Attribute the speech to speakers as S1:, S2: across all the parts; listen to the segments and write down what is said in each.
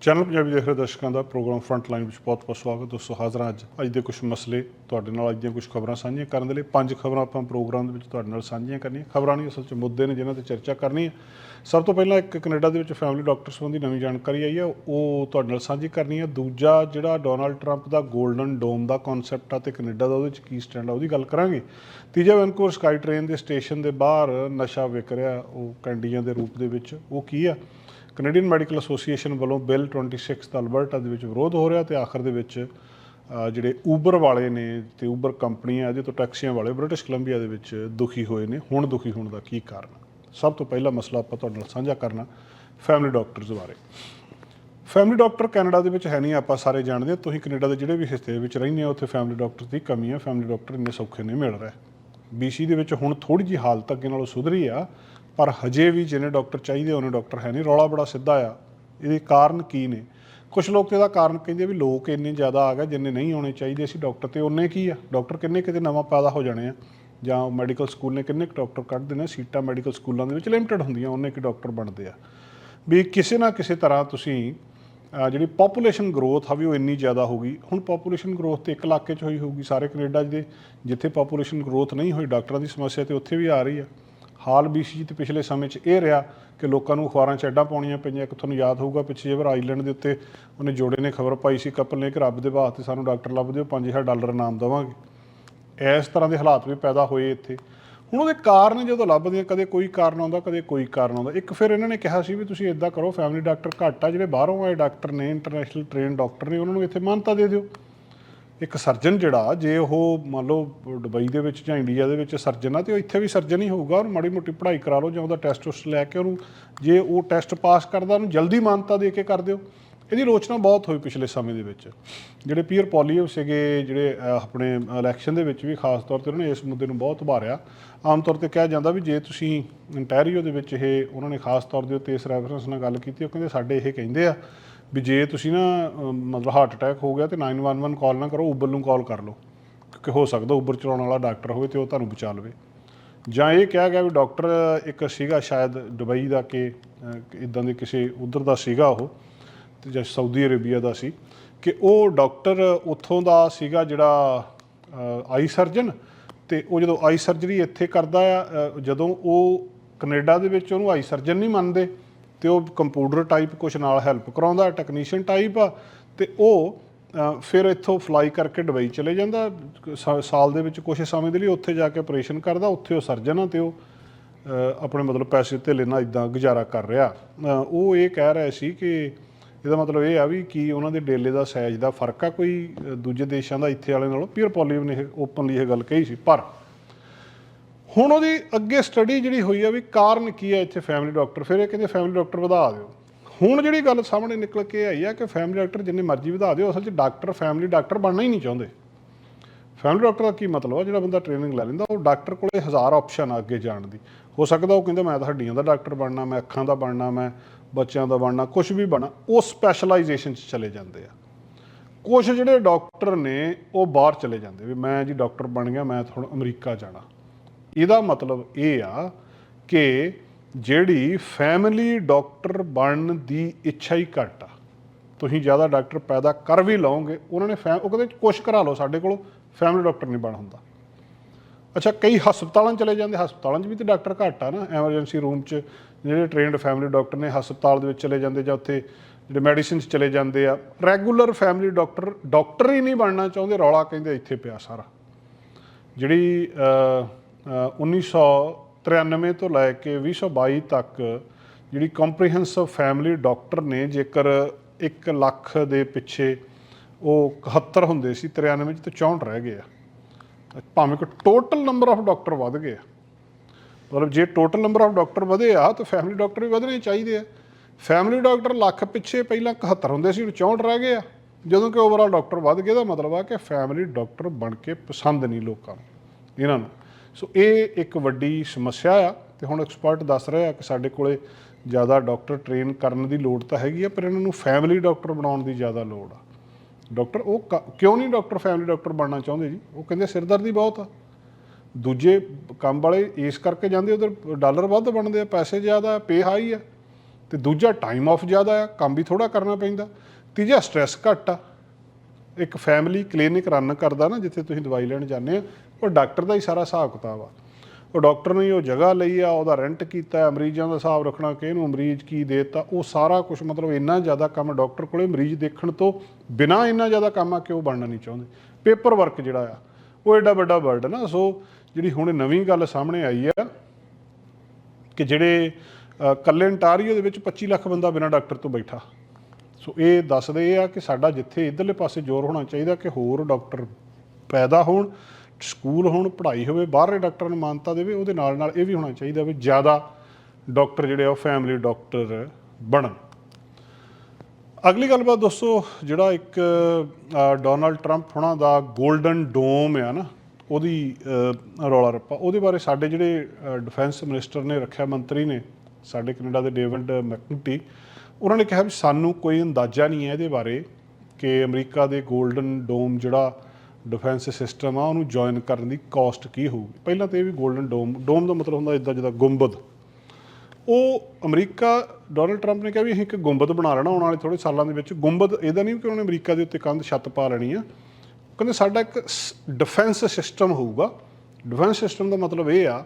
S1: Channel Punjabi ਦੇਖ ਰਹੇ ਦਰਸ਼ਕਾਂ ਦਾ ਪ੍ਰੋਗਰਾਮ ਫਰੰਟ ਲਾਈਨ ਵਿੱਚ ਬਹੁਤ-ਬਹੁਤ ਸਵਾਗਤ ਦੋਸਤੋ, ਹਾਜ਼ਰ ਹਾਂ ਅੱਜ। ਅੱਜ ਦੇ ਕੁਝ ਮਸਲੇ ਤੁਹਾਡੇ ਨਾਲ, ਅੱਜ ਦੀਆਂ ਕੁਝ ਖਬਰਾਂ ਸਾਂਝੀਆਂ ਕਰਨ ਦੇ ਲਈ ਪੰਜ ਖਬਰਾਂ ਆਪਾਂ ਪ੍ਰੋਗਰਾਮ ਦੇ ਵਿੱਚ ਤੁਹਾਡੇ ਨਾਲ ਸਾਂਝੀਆਂ ਕਰਨੀਆਂ। ਖਬਰਾਂ ਨਹੀਂ, ਅਸਲ 'ਚ ਮੁੱਦੇ ਨੇ ਜਿਨ੍ਹਾਂ ਤੇ ਚਰਚਾ ਕਰਨੀ ਹੈ। ਸਭ ਤੋਂ ਪਹਿਲਾਂ ਇੱਕ ਕੈਨੇਡਾ ਦੇ ਵਿੱਚ ਫੈਮਿਲੀ ਡਾਕਟਰ ਸੰਬੰਧੀ ਨਵੀਂ ਜਾਣਕਾਰੀ ਆਈ ਹੈ। ਉਹ ਤੁਹਾਡੇ ਨਾਲ ਸਾਂਝੀ ਕਰਨੀ ਹੈ। ਦੂਜਾ ਜਿਹੜਾ ਡੋਨਲਡ ਟਰੰਪ ਦਾ 골ਡਨ ਡੋਮ ਦਾ ਕਨਸੈਪਟ ਆ ਤੇ ਕੈਨੇਡਾ ਦਾ ਉਹਦੇ 'ਚ ਕੀ ਸਟੈਂਡ ਆ ਉਹਦੀ ਗੱਲ ਕਰਾਂਗੇ। ਤੀਜਾ ਵੈਨਕੂਵਰ ਸਕਾਈ ਟ੍ਰੇਨ ਦੇ ਸਟੇਸ਼ਨ ਦੇ ਬਾਹਰ ਨਸ਼ਾ ਵਿਕ ਰਿਹਾ, ਉਹ ਕੈਂਡੀਆਂ ਦੇ ਰੂਪ ਦੇ ਵਿੱਚ। ਉਹ ਕੀ ਆ? ਕੈਨੇਡੀਅਨ ਮੈਡੀਕਲ ਐਸੋਸੀਏਸ਼ਨ ਵੱਲੋਂ ਬਿੱਲ 26 ਦਾ ਅਲਬਰਟਾ ਦੇ ਵਿੱਚ ਵਿਰੋਧ ਹੋ ਰਿਹਾ ਤੇ ਆਖਰ ਦੇ ਵਿੱਚ ਜਿਹੜੇ ਊਬਰ ਵਾਲੇ ਨੇ ਤੇ ਊਬਰ ਕੰਪਨੀ ਆ ਇਹਦੇ ਤੋਂ ਟੈਕਸੀਆਂ ਵਾਲੇ ਬ੍ਰਿਟਿਸ਼ ਕੋਲੰਬੀਆ ਦੇ ਵਿੱਚ ਦੁਖੀ ਹੋਏ ਨੇ। ਹੁਣ ਦੁਖੀ ਹੋਣ ਦਾ ਕੀ ਕਾਰਨ? ਸਭ ਤੋਂ ਪਹਿਲਾ ਮਸਲਾ ਆਪਾਂ ਤੁਹਾਡੇ ਨਾਲ ਸਾਂਝਾ ਕਰਨਾ ਫੈਮਿਲੀ ਡਾਕਟਰਸ ਬਾਰੇ। ਫੈਮਿਲੀ ਡਾਕਟਰ ਕੈਨੇਡਾ ਦੇ ਵਿੱਚ ਹੈ ਨਹੀਂ, ਆਪਾਂ ਸਾਰੇ ਜਾਣਦੇ ਹਾਂ। ਤੁਸੀਂ ਕੈਨੇਡਾ ਦੇ ਜਿਹੜੇ ਵੀ ਹਿੱਸੇ ਵਿੱਚ ਰਹਿੰਦੇ ਹੋ, ਉੱਥੇ ਫੈਮਿਲੀ ਡਾਕਟਰ ਦੀ ਕਮੀ ਹੈ। ਫੈਮਿਲੀ ਡਾਕਟਰ ਇੰਨੇ ਸੌਖੇ ਨਹੀਂ ਮਿਲ ਰਹੇ। ਬੀਸੀ ਦੇ ਵਿੱਚ ਹੁਣ ਥੋੜੀ ਜਿਹੀ ਹਾਲਤ ਅੱਗੇ ਨਾਲੋਂ ਸੁਧਰੀ ਆ। ਪਰ ਹਜੇ ਵੀ ਜਿਹਨੇ ਡਾਕਟਰ ਚਾਹੀਦੇ ਉਹਨੇ ਡਾਕਟਰ ਹੈ ਨਹੀਂ। ਰੌਲਾ ਬੜਾ ਸਿੱਧਾ ਆ। ਇਹਦੇ ਕਾਰਨ ਕੀ ਨੇ? ਕੁਝ ਲੋਕ ਤੇ ਇਹਦਾ ਕਾਰਨ ਕਹਿੰਦੇ ਵੀ ਲੋਕ ਇੰਨੇ ਜ਼ਿਆਦਾ ਆ ਗਏ ਜਿੰਨੇ ਨਹੀਂ ਆਉਣੇ ਚਾਹੀਦੇ। ਸੀ ਡਾਕਟਰ ਤੇ ਉਹਨੇ ਕੀ ਆ? ਡਾਕਟਰ ਕਿੰਨੇ ਕਿਤੇ ਨਵਾਂ ਪੈਦਾ ਹੋ ਜਾਣੇ ਆ? ਜਾਂ ਮੈਡੀਕਲ ਸਕੂਲ ਨੇ ਕਿੰਨੇ ਕੁ ਡਾਕਟਰ ਕੱਢਦੇ ਨੇ ਸੀਟਾਂ ਮੈਡੀਕਲ ਸਕੂਲਾਂ ਦੇ ਵਿੱਚ ਲਿਮਟਿਡ ਹੁੰਦੀਆਂ, ਉਹਨੇ ਕਿ ਡਾਕਟਰ ਬਣਦੇ ਆ? ਵੀ ਕਿਸੇ ਨਾ ਕਿਸੇ ਤਰ੍ਹਾਂ ਤੁਸੀਂ ਜਿਹੜੀ ਪੋਪੂਲੇਸ਼ਨ ਗਰੋਥ ਆ ਵੀ ਉਹ ਇੰਨੀ ਜ਼ਿਆਦਾ ਹੋ ਗਈ। ਹੁਣ ਪੋਪੂਲੇਸ਼ਨ ਗਰੋਥ ਤੇ ਇੱਕ ਇਲਾਕੇ 'ਚ ਹੋਈ ਹੋਊਗੀ, ਸਾਰੇ ਕੈਨੇਡਾ ਦੇ ਜਿੱਥੇ ਪੋਪੂਲੇਸ਼ਨ ਗਰੋਥ ਨਹੀਂ ਹੋਈ, ਡਾਕਟਰਾਂ ਦੀ ਸਮੱਸਿਆ ਤੇ ਉੱਥੇ ਵੀ ਆ ਰਹੀ ਆ। ਹਾਲ BC ਤੇ ਪਿਛਲੇ ਸਮੇਂ 'ਚ ਇਹ ਰਿਹਾ ਕਿ ਲੋਕਾਂ ਨੂੰ ਅਖਬਾਰਾਂ 'ਚ ਐਡਾਂ ਪਾਉਣੀਆਂ ਪਈਆਂ। ਇੱਕ ਤੁਹਾਨੂੰ ਯਾਦ ਹੋਊਗਾ ਪਿੱਛੇ ਜਿਹੇ ਵਾਰ ਆਈਲੈਂਡ ਦੇ ਉੱਤੇ ਉਹਨੇ ਜੋੜੇ ਨੇ ਖਬਰ ਪਾਈ ਸੀ ਕਪਲ ਨੇ ਕਿ ਰੱਬ ਦੇ ਵਾਸਤੇ ਸਾਨੂੰ ਡਾਕਟਰ ਲੱਭ ਦਿਓ 5000 ਡਾਲਰ ਇਨਾਮ ਦੇਵਾਂਗੇ। ਇਸ ਤਰ੍ਹਾਂ ਦੇ ਹਾਲਾਤ ਵੀ ਪੈਦਾ ਹੋਏ ਇੱਥੇ। ਹੁਣ ਉਹਦੇ ਕਾਰਨ ਜਦੋਂ ਲੱਭਦੇ ਆ, ਕਦੇ ਕੋਈ ਕਾਰਨ ਆਉਂਦਾ, ਕਦੇ ਕੋਈ ਕਾਰਨ ਆਉਂਦਾ। ਇੱਕ ਫਿਰ ਇਹਨਾਂ ਨੇ ਕਿਹਾ ਸੀ ਵੀ ਤੁਸੀਂ ਇਦਾਂ ਕਰੋ ਫੈਮਿਲੀ ਡਾਕਟਰ ਘੱਟ ਆ, ਜਿਹੜੇ ਬਾਹਰੋਂ ਆਏ ਡਾਕਟਰ ਨੇ ਇੰਟਰਨੈਸ਼ਨਲ ਟ੍ਰੇਨ ਡਾਕਟਰ ਨੇ, ਉਹਨਾਂ ਨੂੰ ਇੱਥੇ ਮਾਨਤਾ ਦੇ ਦਿਓ। ਇੱਕ ਸਰਜਨ ਜਿਹੜਾ, ਜੇ ਉਹ ਮੰਨ ਲਓ ਦੁਬਈ ਦੇ ਵਿੱਚ ਜਾਂ ਇੰਡੀਆ ਦੇ ਵਿੱਚ ਸਰਜਨ ਆ, ਤੇ ਉਹ ਇੱਥੇ ਵੀ ਸਰਜਨ ਹੀ ਹੋਊਗਾ ਉਹਨੂੰ ਮਾੜੀ ਮੋਟੀ ਪੜ੍ਹਾਈ ਕਰਾ ਲਓ ਜਾਂ ਉਹਦਾ ਟੈਸਟ ਉਸ ਲੈ ਕੇ ਉਹਨੂੰ, ਜੇ ਉਹ ਟੈਸਟ ਪਾਸ ਕਰਦਾ, ਉਹਨੂੰ ਜਲਦੀ ਮਾਨਤਾ ਦੇ ਕੇ ਕਰ ਦਿਓ। ਇਹਦੀ ਆਲੋਚਨਾ ਬਹੁਤ ਹੋਈ ਪਿਛਲੇ ਸਮੇਂ ਦੇ ਵਿੱਚ। ਜਿਹੜੇ ਪੀਅਰ ਪੋਲੀਓ ਸੀਗੇ, ਜਿਹੜੇ ਆਪਣੇ ਇਲੈਕਸ਼ਨ ਦੇ ਵਿੱਚ ਵੀ ਖਾਸ ਤੌਰ ਤੇ ਉਹਨਾਂ ਨੇ ਇਸ ਮੁੱਦੇ ਨੂੰ ਬਹੁਤ ਉਭਾਰਿਆ। ਆਮ ਤੌਰ ਤੇ ਕਿਹਾ ਜਾਂਦਾ ਵੀ ਜੇ ਤੁਸੀਂ ਇੰਟੈਰੀਓ ਦੇ ਵਿੱਚ ਇਹ, ਉਹਨਾਂ ਨੇ ਖਾਸ ਤੌਰ ਦੇ ਉੱਤੇ ਇਸ ਰੈਫਰੈਂਸ ਨਾਲ ਗੱਲ ਕੀਤੀ, ਉਹ ਕਹਿੰਦੇ ਸਾਡੇ ਇਹ ਕਹਿੰਦੇ ਆ ਵੀ ਜੇ ਤੁਸੀਂ ਨਾ ਅਹ, ਮਤਲਬ ਹਾਰਟ ਅਟੈਕ ਹੋ ਗਿਆ ਤੇ 911 ਕਾਲ ਨਾ ਕਰੋ ਉਬਰ ਨੂੰ ਕਾਲ ਕਰ ਲਓ। ਕਿਉਂਕਿ ਹੋ ਸਕਦਾ ਉਬਰ ਚਲਾਉਣ ਵਾਲਾ ਡਾਕਟਰ ਹੋਵੇ ਤੇ ਉਹ ਤੁਹਾਨੂੰ ਬਚਾ ਲਵੇ। ਜਾਂ ਇਹ ਕਿਹਾ ਗਿਆ ਵੀ ਡਾਕਟਰ ਇੱਕ ਸੀਗਾ ਸ਼ਾਇਦ ਦੁਬਈ ਦਾ ਕਿ ਇਦਾਂ ਦੇ ਕਿਸੇ ਉਧਰ ਦਾ ਸੀਗਾ ਉਹ ਤੇ ਜਾਂ ਸਾਊਦੀ ਅਰੇਬੀਆ ਦਾ ਸੀ ਕਿ ਉਹ ਡਾਕਟਰ ਉੱਥੋਂ ਦਾ ਸੀਗਾ ਜਿਹੜਾ ਆਈ ਸਰਜਨ ਤੇ ਉਹ ਜਦੋਂ ਆਈ ਸਰਜਰੀ ਇੱਥੇ ਕਰਦਾ ਆ ਅ, ਜਦੋਂ ਉਹ ਕੈਨੇਡਾ ਦੇ ਵਿੱਚ ਉਹਨੂੰ ਆਈ ਸਰਜਨ ਨਹੀਂ ਮੰਨਦੇ ਤੇ ਉਹ ਕੰਪਿਊਟਰ ਟਾਈਪ ਕੁਛ ਨਾਲ ਹੈਲਪ ਕਰਾਉਂਦਾ ਟੈਕਨੀਸ਼ੀਅਨ ਟਾਈਪ ਆ, ਤੇ ਉਹ ਫਿਰ ਇੱਥੋਂ ਫਲਾਈ ਕਰਕੇ ਦੁਬਈ ਚਲੇ ਜਾਂਦਾ। ਸਾ- ਸਾਲ ਦੇ ਵਿੱਚ ਕੁਝ ਸਮੇਂ ਦੇ ਲਈ ਉੱਥੇ ਜਾ ਕੇ ਆਪਰੇਸ਼ਨ ਕਰਦਾ, ਉੱਥੇ ਉਹ ਸਰਜਨ ਆ ਤੇ ਉਹ ਆਪਣੇ ਮਤਲਬ ਪੈਸੇ ਧੇਲੇ ਨਾਲ ਇਦਾਂ ਗੁਜ਼ਾਰਾ ਕਰ ਰਿਹਾ। ਉਹ ਇਹ ਕਹਿ ਰਹੇ ਸੀ ਕਿ ਇਹਦਾ ਮਤਲਬ ਇਹ ਆ ਵੀ ਕੀ ਉਹਨਾਂ ਦੇ ਡੇਲੇ ਦਾ ਸਾਈਜ਼ ਦਾ ਫ਼ਰਕ ਆ, ਕੋਈ ਦੂਜੇ ਦੇਸ਼ਾਂ ਦਾ ਇੱਥੇ ਵਾਲੇ ਨਾਲੋਂ ਪੀਅਰ ਪੋਲੀਵ ਨੇ ਓਪਨਲੀ ਇਹ ਗੱਲ ਕਹੀ ਸੀ। ਪਰ ਹੁਣ ਉਹਦੀ ਅੱਗੇ ਸਟੱਡੀ ਜਿਹੜੀ ਹੋਈ ਆ ਵੀ ਕਾਰਨ ਕੀ ਹੈ ਇੱਥੇ ਫੈਮਿਲੀ ਡਾਕਟਰ ਫਿਰ ਇਹ ਕਹਿੰਦੇ ਫੈਮਿਲੀ ਡਾਕਟਰ ਵਧਾ ਦਿਓ। ਹੁਣ ਜਿਹੜੀ ਗੱਲ ਸਾਹਮਣੇ ਨਿਕਲ ਕੇ ਆਈ ਆ ਕਿ ਫੈਮਿਲੀ ਡਾਕਟਰ ਜਿੰਨੇ ਮਰਜ਼ੀ ਵਧਾ ਦਿਓ, ਅਸਲ 'ਚ ਡਾਕਟਰ ਫੈਮਿਲੀ ਡਾਕਟਰ ਬਣਨਾ ਹੀ ਨਹੀਂ ਚਾਹੁੰਦੇ। ਫੈਮਿਲੀ ਡਾਕਟਰ ਦਾ ਕੀ ਮਤਲਬ ਆ? ਜਿਹੜਾ ਬੰਦਾ ਟ੍ਰੇਨਿੰਗ ਲੈ ਲੈਂਦਾ, ਉਹ ਡਾਕਟਰ ਕੋਲੇ ਹਜ਼ਾਰ ਆਪਸ਼ਨ ਆ ਅੱਗੇ ਜਾਣ ਦੀ। ਹੋ ਸਕਦਾ ਉਹ ਕਹਿੰਦਾ, ਮੈਂ ਤਾਂ ਹੱਡੀਆਂ ਦਾ ਡਾਕਟਰ ਬਣਨਾ, ਮੈਂ ਅੱਖਾਂ ਦਾ ਬਣਨਾ, ਮੈਂ ਬੱਚਿਆਂ ਦਾ ਬਣਨਾ ਕੁਝ ਵੀ ਬਣਾ ਉਹ ਸਪੈਸ਼ਲਾਈਜੇਸ਼ਨ 'ਚ ਚਲੇ ਜਾਂਦੇ ਆ। ਕੁਝ ਜਿਹੜੇ ਡਾਕਟਰ ਨੇ, ਉਹ ਬਾਹਰ ਚਲੇ ਜਾਂਦੇ ਵੀ ਮੈਂ ਜੀ ਡਾਕਟਰ ਬਣ ਗਿਆ, ਮੈਂ ਹੁਣ ਅਮਰੀਕਾ ਜਾਣਾ। ਇਹਦਾ ਮਤਲਬ ਇਹ ਆ ਕਿ ਜਿਹੜੀ ਫੈਮਿਲੀ ਡਾਕਟਰ ਬਣਨ ਦੀ ਇੱਛਾ ਹੀ ਘੱਟ ਆ। ਤੁਸੀਂ ਜ਼ਿਆਦਾ ਡਾਕਟਰ ਪੈਦਾ ਕਰ ਵੀ ਲਓਗੇ, ਉਹਨਾਂ ਨੇ ਫੈਮ ਉਹ ਕਹਿੰਦੇ ਕੁਛ ਕਰਾ ਲਓ ਸਾਡੇ ਕੋਲ ਫੈਮਿਲੀ ਡਾਕਟਰ ਨਹੀਂ ਬਣ ਹੁੰਦਾ। ਅੱਛਾ, ਕਈ ਹਸਪਤਾਲਾਂ 'ਚ ਚਲੇ ਜਾਂਦੇ, ਹਸਪਤਾਲਾਂ 'ਚ ਵੀ ਤੇ ਡਾਕਟਰ ਘੱਟ ਆ ਨਾ ਐਮਰਜੈਂਸੀ ਰੂਮ 'ਚ ਜਿਹੜੇ ਟ੍ਰੇਨਡ ਫੈਮਿਲੀ ਡਾਕਟਰ ਨੇ, ਹਸਪਤਾਲ ਦੇ ਵਿੱਚ ਚਲੇ ਜਾਂਦੇ ਜਾਂ ਉੱਥੇ ਜਿਹੜੇ ਮੈਡੀਸਿਨਸ ਚਲੇ ਜਾਂਦੇ ਆ ਰੈਗੂਲਰ ਫੈਮਿਲੀ ਡਾਕਟਰ ਡਾਕਟਰ ਹੀ ਨਹੀਂ ਬਣਨਾ ਚਾਹੁੰਦੇ, ਰੌਲਾ ਕਹਿੰਦੇ ਇੱਥੇ ਪਿਆ ਸਾਰਾ। ਜਿਹੜੀ 1993 ਤੋਂ ਲੈ ਕੇ 2022 ਤੱਕ ਜਿਹੜੀ ਕੰਪਰੀਹੈਂਸਿਵ ਫੈਮਿਲੀ ਡਾਕਟਰ ਨੇ, ਜੇਕਰ 1 ਲੱਖ ਦੇ ਪਿੱਛੇ ਉਹ 71 ਹੁੰਦੇ ਸੀ 93 ਚ ਤੇ 64 ਰਹਿ ਗਏ ਆ। ਭਾਵੇਂ ਕਿ ਟੋਟਲ ਨੰਬਰ ਆਫ ਡਾਕਟਰ ਵੱਧ ਗਏ ਆ। ਮਤਲਬ ਜੇ ਟੋਟਲ ਨੰਬਰ ਆਫ ਡਾਕਟਰ ਵਧੇ ਆ, ਤਾਂ ਫੈਮਿਲੀ ਡਾਕਟਰ ਵੀ ਵਧਣੇ ਚਾਹੀਦੇ ਆ। ਫੈਮਿਲੀ ਡਾਕਟਰ ਲੱਖ ਪਿੱਛੇ ਪਹਿਲਾਂ 71 ਹੁੰਦੇ ਸੀ, ਹੁਣ 64 ਰਹਿ ਗਏ ਆ। ਜਦੋਂ ਕਿ ਓਵਰਆਲ ਡਾਕਟਰ ਵੱਧ ਗਏ ਦਾ ਮਤਲਬ ਆ ਕਿ ਫੈਮਿਲੀ ਡਾਕਟਰ ਬਣ ਕੇ ਪਸੰਦ ਨਹੀਂ ਲੋਕਾਂ ਨੂੰ, ਇਹਨਾਂ ਨੂੰ। ਸੋ ਇਹ ਇੱਕ ਵੱਡੀ ਸਮੱਸਿਆ ਆ ਤੇ ਹੁਣ ਐਕਸਪਰਟ ਦੱਸ ਰਹੇ ਆ ਕਿ ਸਾਡੇ ਕੋਲੇ ਜ਼ਿਆਦਾ ਡਾਕਟਰ ਟ੍ਰੇਨ ਕਰਨ ਦੀ ਲੋੜ ਤਾਂ ਹੈਗੀ ਆ, ਪਰ ਇਹਨਾਂ ਨੂੰ ਫੈਮਿਲੀ ਡਾਕਟਰ ਬਣਾਉਣ ਦੀ ਜ਼ਿਆਦਾ ਲੋੜ ਆ। ਡਾਕਟਰ ਉਹ ਕ- ਕਿਉਂ ਨਹੀਂ ਡਾਕਟਰ ਫੈਮਿਲੀ ਡਾਕਟਰ ਬਣਨਾ ਚਾਹੁੰਦੇ ਜੀ? ਉਹ ਕਹਿੰਦੇ ਸਿਰਦਰਦੀ ਬਹੁਤ ਆ। ਦੂਜੇ ਕੰਮ ਵਾਲੇ ਇਸ ਕਰਕੇ ਜਾਂਦੇ, ਉਧਰ ਡਾਲਰ ਵੱਧ ਬਣਦੇ ਆ, ਪੈਸੇ ਜ਼ਿਆਦਾ ਪੇ ਹਾਈ ਆ। ਤੇ ਦੂਜਾ ਟਾਈਮ ਆਫ ਜ਼ਿਆਦਾ ਆ, ਕੰਮ ਵੀ ਥੋੜਾ ਕਰਨਾ ਪੈਂਦਾ। ਤੀਜਾ ਸਟ੍ਰੈਸ ਘੱਟ ਆ। ਇੱਕ ਫੈਮਿਲੀ ਕਲੀਨਿਕ ਰਨ ਕਰਦਾ ਨਾ ਜਿੱਥੇ ਤੁਸੀਂ ਦਵਾਈ ਲੈਣ ਜਾਂਦੇ ਆ ਉਹ ਡਾਕਟਰ ਦਾ ਹੀ ਸਾਰਾ ਹਿਸਾਬ ਕਿਤਾਬ ਆ। ਉਹ ਡਾਕਟਰ ਨੇ ਉਹ ਜਗ੍ਹਾ ਲਈ ਆ ਉਹਦਾ ਰੈਂਟ ਕੀਤਾ ਹੈ, ਮਰੀਜ਼ਾਂ ਦਾ ਹਿਸਾਬ ਰੱਖਣਾ ਕਿ ਇਹਨੂੰ ਮਰੀਜ਼ ਕੀ ਦੇਤਾ ਉਹ ਸਾਰਾ ਕੁਝ ਮਤਲਬ ਇੰਨਾ ਜ਼ਿਆਦਾ ਕੰਮ ਡਾਕਟਰ ਕੋਲੇ ਮਰੀਜ਼ ਦੇਖਣ ਤੋਂ ਬਿਨਾ ਇੰਨਾ ਜ਼ਿਆਦਾ ਕੰਮ ਆ ਕਿ ਉਹ ਬਣਨਾ ਨਹੀਂ ਚਾਹੁੰਦੇ। ਪੇਪਰ ਵਰਕ ਜਿਹੜਾ ਆ ਉਹ ਐਡਾ ਵੱਡਾ ਵਰਡ ਨਾ। ਸੋ ਜਿਹੜੀ ਹੁਣ ਨਵੀਂ ਗੱਲ ਸਾਹਮਣੇ ਆਈ ਆ ਕਿ ਜਿਹੜੇ ਅ, ਕੱਲੇ ਅੰਟਾਰੀਓ ਦੇ ਵਿੱਚ 25 ਲੱਖ ਬੰਦਾ ਬਿਨਾਂ ਡਾਕਟਰ ਤੋਂ ਬੈਠਾ। ਸੋ ਇਹ ਦੱਸਦੇ ਆ ਕਿ ਸਾਡਾ ਜਿੱਥੇ ਇਧਰਲੇ ਪਾਸੇ ਜ਼ੋਰ ਹੋਣਾ ਚਾਹੀਦਾ ਕਿ ਹੋਰ ਡਾਕਟਰ ਪੈਦਾ ਹੋਣ, ਸਕੂਲ ਹੋਣ, ਪੜ੍ਹਾਈ ਹੋਵੇ, ਬਾਹਰਲੇ ਡਾਕਟਰਾਂ ਨੂੰ ਮਾਨਤਾ ਦੇਵੇ, ਉਹਦੇ ਨਾਲ ਨਾਲ ਇਹ ਵੀ ਹੋਣਾ ਚਾਹੀਦਾ ਵੀ ਜ਼ਿਆਦਾ ਡਾਕਟਰ ਜਿਹੜੇ ਆ ਉਹ ਫੈਮਿਲੀ ਡਾਕਟਰ ਬਣਨ। ਅਗਲੀ ਗੱਲਬਾਤ ਦੋਸਤੋ, ਜਿਹੜਾ ਇੱਕ ਡੋਨਲਡ ਡੋਨਾਲਡ ਟਰੰਪ ਹੁਣਾਂ ਦਾ 골ਡਨ ਡੋਮ ਆ ਨਾ, ਉਹਦੀ ਰੌਲਾ ਰੱਪਾ। ਉਹਦੇ ਬਾਰੇ ਸਾਡੇ ਜਿਹੜੇ ਡਿਫੈਂਸ ਮਿਨਿਸਟਰ ਨੇ ਰੱਖਿਆ ਮੰਤਰੀ ਨੇ, ਸਾਡੇ ਕੈਨੇਡਾ ਦੇ ਡੇਵਿਡ ਮੈਕਨਟੀ ਉਹਨਾਂ ਨੇ ਕਿਹਾ ਵੀ ਸਾਨੂੰ ਕੋਈ ਅੰਦਾਜ਼ਾ ਨਹੀਂ ਹੈ ਇਹਦੇ ਬਾਰੇ ਕਿ ਅਮਰੀਕਾ ਦੇ 골ਡਨ ਡੋਮ ਜਿਹੜਾ ਡਿਫੈਂਸ ਸਿਸਟਮ ਆ, ਉਹਨੂੰ ਜੁਆਇਨ ਕਰਨ ਦੀ ਕਾਸਟ ਕੀ ਹੋਊਗੀ। ਪਹਿਲਾਂ ਤਾਂ ਇਹ ਵੀ 골ਡਨ ਡੋਮ ਡੋਮ ਦਾ ਮਤਲਬ ਹੁੰਦਾ ਇਦਾਂ ਜਿੱਦਾਂ ਗੁੰਬਦ। ਉਹ ਅਮਰੀਕਾ ਡੋਨਲਡ ਟਰੰਪ ਨੇ ਕਿਹਾ ਵੀ ਅਸੀਂ ਇੱਕ ਗੁੰਬਦ ਬਣਾ ਲੈਣਾ ਆਉਣ ਵਾਲੇ ਥੋੜੇ ਸਾਲਾਂ ਦੇ ਵਿੱਚ। ਗੁੰਬਦ, ਇਹਦਾ ਨਹੀਂ ਕਿ ਉਹਨੇ ਅਮਰੀਕਾ ਦੇ ਉੱਤੇ ਕੰਧ ਛੱਤ ਪਾ ਲੈਣੀ ਆ। ਕਹਿੰਦੇ ਸਾਡਾ ਇੱਕ ਡਿਫੈਂਸ ਸਿਸਟਮ ਹੋਊਗਾ। ਡਿਫੈਂਸ ਸਿਸਟਮ ਦਾ ਮਤਲਬ ਇਹ ਆ